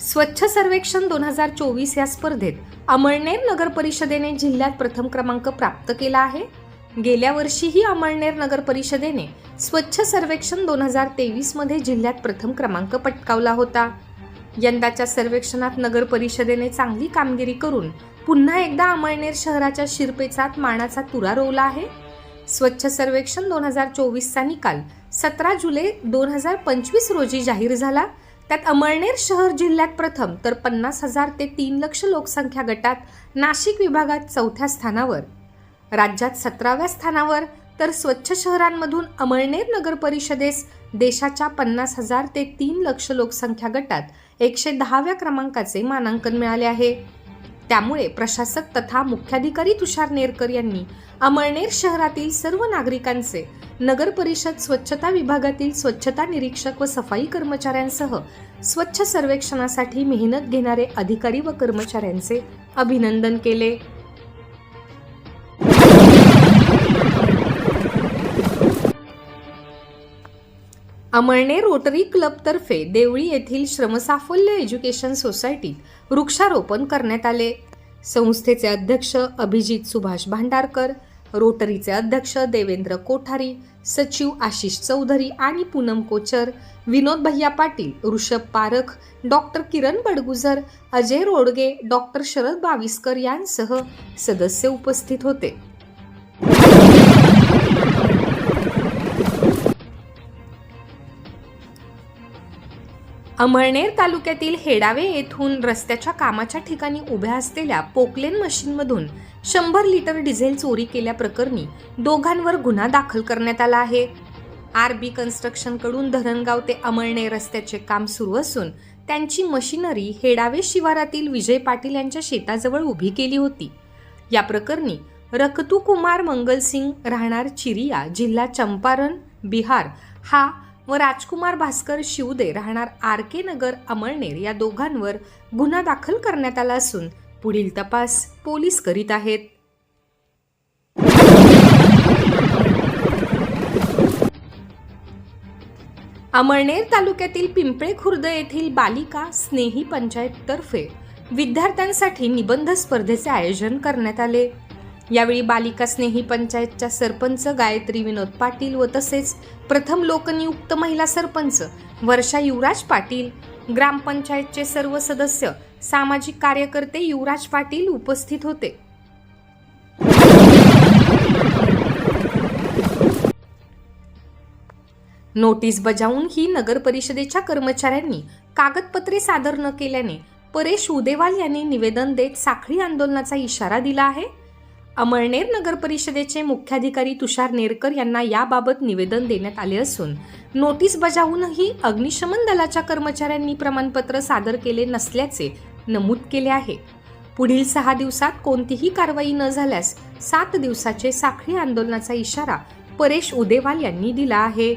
स्वच्छ सर्वेक्षण दोन हजार चोवीस या स्पर्धेत अमळनेर नगर परिषदेने जिल्ह्यात प्रथम क्रमांक प्राप्त केला आहे. गेल्या वर्षीही अमळनेर नगर परिषदेने स्वच्छ सर्वेक्षण दोन हजार तेवीसमध्ये जिल्ह्यात प्रथम क्रमांक पटकावला होता. यंदाच्या सर्वेक्षणात नगर परिषदेने चांगली कामगिरी करून पुन्हा एकदा अमळनेर शहराच्या शिरपेचात मानाचा तुरा रोवला आहे. स्वच्छ सर्वेक्षण दोन हजार चोवीसचा निकाल सतरा जुलै दोन हजार पंचवीस रोजी जाहीर झाला. त्यात अमळनेर शहर जिल्ह्यात प्रथम तर पन्नास हजार ते तीन लक्ष लोकसंख्या गटात नाशिक विभागात चौथ्या स्थानावर. राज्यात सतराव्या स्थानावर तर स्वच्छ शहरांमधून अमळनेर नगर परिषदेस देशाच्या पन्नास हजार ते तीन लक्ष लोकसंख्या गटात एकशे दहाव्या क्रमांकाचे मानांकन मिळाले आहे. त्यामुळे प्रशासक तथा मुख्याधिकारी तुषार नेरकर यांनी अमळनेर शहरातील सर्व नागरिकांचे नगर परिषद स्वच्छता विभागातील स्वच्छता निरीक्षक व सफाई कर्मचाऱ्यांसह स्वच्छ सर्वेक्षणासाठी मेहनत घेणारे अधिकारी व कर्मचाऱ्यांचे अभिनंदन केले. अमळणे रोटरी क्लबतर्फे देवळी येथील श्रमसाफल्य एज्युकेशन सोसायटीत वृक्षारोपण करण्यात आले. संस्थेचे अध्यक्ष अभिजित सुभाष भांडारकर रोटरीचे अध्यक्ष देवेंद्र कोठारी सचिव आशिष चौधरी आणि पूनम कोचर विनोद भैया पाटील ऋषभ पारख डॉक्टर किरण बडगुजर अजय रोडगे डॉक्टर शरद बाविस्कर यांसह सदस्य उपस्थित होते. अमळनेर तालुक्यातील हेडावे येथून रस्त्याच्या कामाच्या ठिकाणी उभ्या असलेल्या पोकलेन मशीनमधून शंभर लिटर डिझेल चोरी केल्याप्रकरणी दोघांवर गुन्हा दाखल करण्यात आला आहे. आर बी कन्स्ट्रक्शनकडून धरणगाव ते अमळनेर रस्त्याचे काम सुरू असून त्यांची मशिनरी हेडावे शिवारातील विजय पाटील यांच्या शेताजवळ उभी केली होती. या प्रकरणी रकतू कुमार मंगलसिंग राहणार चिरिया जिल्हा चंपारण बिहार हा व राजकुमार भास्कर शिवदे राहणार आर के नगर अमळनेर या दोघांवर गुन्हा दाखल करण्यात आला असून पुढील तपास पोलीस करीत आहेत. अमळनेर तालुक्यातील पिंपळे खुर्द येथील बालिका स्नेही पंचायततर्फे विद्यार्थ्यांसाठी निबंध स्पर्धेचे आयोजन करण्यात आले. यावेळी बालिका स्नेही पंचायतच्या सरपंच गायत्री विनोद पाटील व तसेच प्रथम लोकनियुक्त महिला सरपंच वर्षा युवराज पाटील ग्रामपंचायतचे सर्व सदस्य सामाजिक कार्यकर्ते युवराज पाटील उपस्थित होते. नोटीस बजावून ही नगर परिषदेच्या कर्मचाऱ्यांनी कागदपत्रे सादर न केल्याने परेश उदेवाल यांनी निवेदन देत साखळी आंदोलनाचा इशारा दिला आहे. अमळनेर नगर परिषदेचे मुख्याधिकारी तुषार नेरकर यांना याबाबत निवेदन देण्यात आले असून नोटीस बजावूनही अग्निशमन दलाच्या कर्मचाऱ्यांनी प्रमाणपत्र सादर केले नसल्याचे नमूद केले आहे. पुढील सहा दिवसात कोणतीही कारवाई न झाल्यास सात दिवसाचे साखळी आंदोलनाचा इशारा परेश उदेवाल यांनी दिला आहे.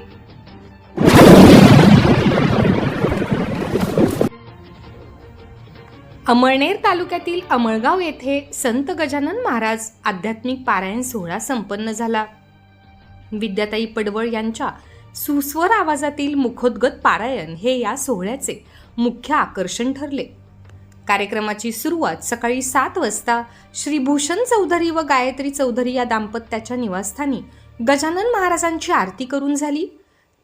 अमळनेर तालुक्यातील अमळगाव येथे संत गजानन महाराज आध्यात्मिक पारायण सोहळा संपन्न झाला. विद्याताई पडवळ यांच्या सुस्वर आवाजातील मुखोद्गत पारायण हे या सोहळ्याचे मुख्य आकर्षण ठरले. कार्यक्रमाची सुरुवात सकाळी सात वाजता श्री भूषण चौधरी व गायत्री चौधरी या दाम्पत्याच्या निवासस्थानी गजानन महाराजांची आरती करून झाली.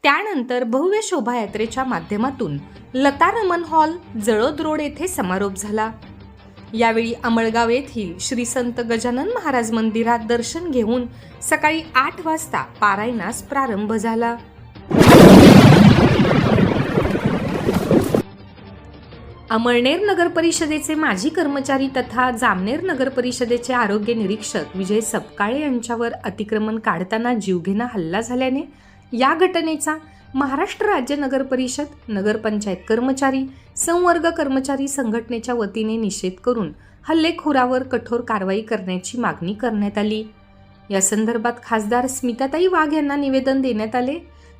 त्यानंतर भव्य शोभायात्रेच्या माध्यमातून लता रमन हॉल जळोद रोड येथे समारोप झाला. यावेळी अमळगाव येथील श्री संत गजानन महाराज मंदिरात दर्शन घेऊन सकाळी आठ वाजता पारायणास प्रारंभ झाला. अमळनेर नगर परिषदेचे माजी कर्मचारी तथा जामनेर नगर परिषदेचे आरोग्य निरीक्षक विजय सपकाळे यांच्यावर अतिक्रमण काढताना जीवघेणा हल्ला झाल्याने या घटनेचा महाराष्ट्र राज्य नगर परिषद नगरपंचायत कर्मचारी संवर्ग कर्मचारी संघटनेच्या वतीने निषेध करून हल्लेखोरावर कठोर कारवाई करण्याची मागणी करण्यात आली. या संदर्भात खासदार स्मिताताई वाघ यांना निवेदन देण्यात आले.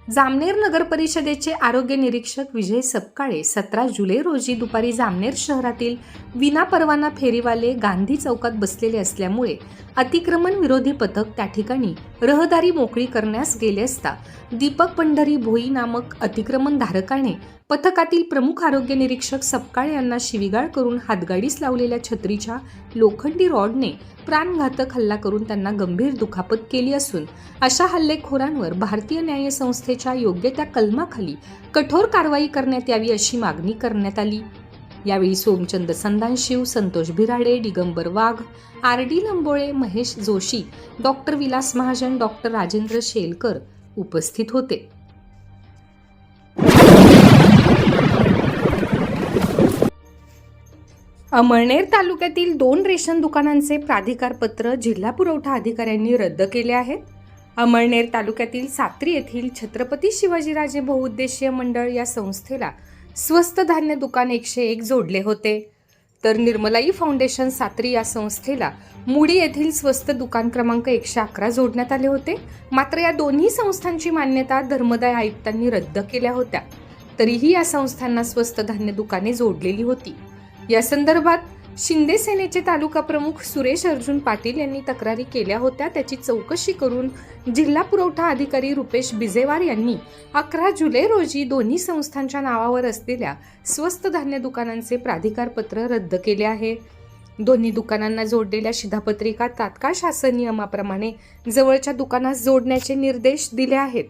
जामनेर नगर परिषदेचे आरोग्य निरीक्षक विजय सपकाळे सतरा जुलै रोजी दुपारी जामनेर शहरातील विनापरवाना फेरीवाले गांधी चौकात बसलेले असल्यामुळे अतिक्रमण विरोधी पथक त्या ठिकाणी रहदारी मोकळी करण्यास गेले असता दीपक पंढरी भोई नामक अतिक्रमण धारकाने पथकातील प्रमुख आरोग्य निरीक्षक सपकाळ यांना शिविगाळ करून हातगाडीस लावलेल्या छत्रीच्या लोखंडी रॉडने प्राणघातक हल्ला करून त्यांना गंभीर दुखापत केली असून अशा हल्लेखोरांवर भारतीय न्याय संस्थेच्या योग्य त्या कलमाखाली कठोर कारवाई करण्यात यावी अशी मागणी करण्यात आली. यावेळी Somchand Sandanshiv Santosh Bhirade Digambar Wagh R D Lambole Mahesh Joshi doctor Vilas Mahajan doctor Rajendra Shelkar उपस्थित होते. अमळनेर तालुक्यातील दोन रेशन दुकानांचे प्राधिकारपत्र जिल्हा पुरवठा अधिकाऱ्यांनी रद्द केले आहेत. अमळनेर तालुक्यातील सात्री येथील छत्रपती शिवाजीराजे बहुउद्देशीय मंडळ या संस्थेला स्वस्त धान्य दुकान एकशे एक जोडले होते. तर निर्मलाई फाउंडेशन सात्री या संस्थेला मुडी येथील स्वस्त दुकान क्रमांक एकशे अकरा जोडण्यात आले होते. मात्र या दोन्ही संस्थांची मान्यता धर्मदाय आयुक्तांनी रद्द केल्या होत्या. तरीही या संस्थांना स्वस्त धान्य दुकाने जोडलेली होती. या संदर्भात शिंदे सेनेचे तालुका प्रमुख सुरेश अर्जुन पाटील यांनी तक्रारी केल्या होत्या. त्याची चौकशी करून जिल्हा पुरवठा अधिकारी रुपेश बिजेवार यांनी अकरा जुलै रोजी दोन्ही संस्थांच्या नावावर असलेल्या स्वस्त धान्य दुकानांचे प्राधिकारपत्र रद्द केले आहे. दोन्ही दुकानांना जोडलेल्या शिधापत्रिका तात्काळ शासन नियमाप्रमाणे जवळच्या दुकानास जोडण्याचे निर्देश दिले आहेत.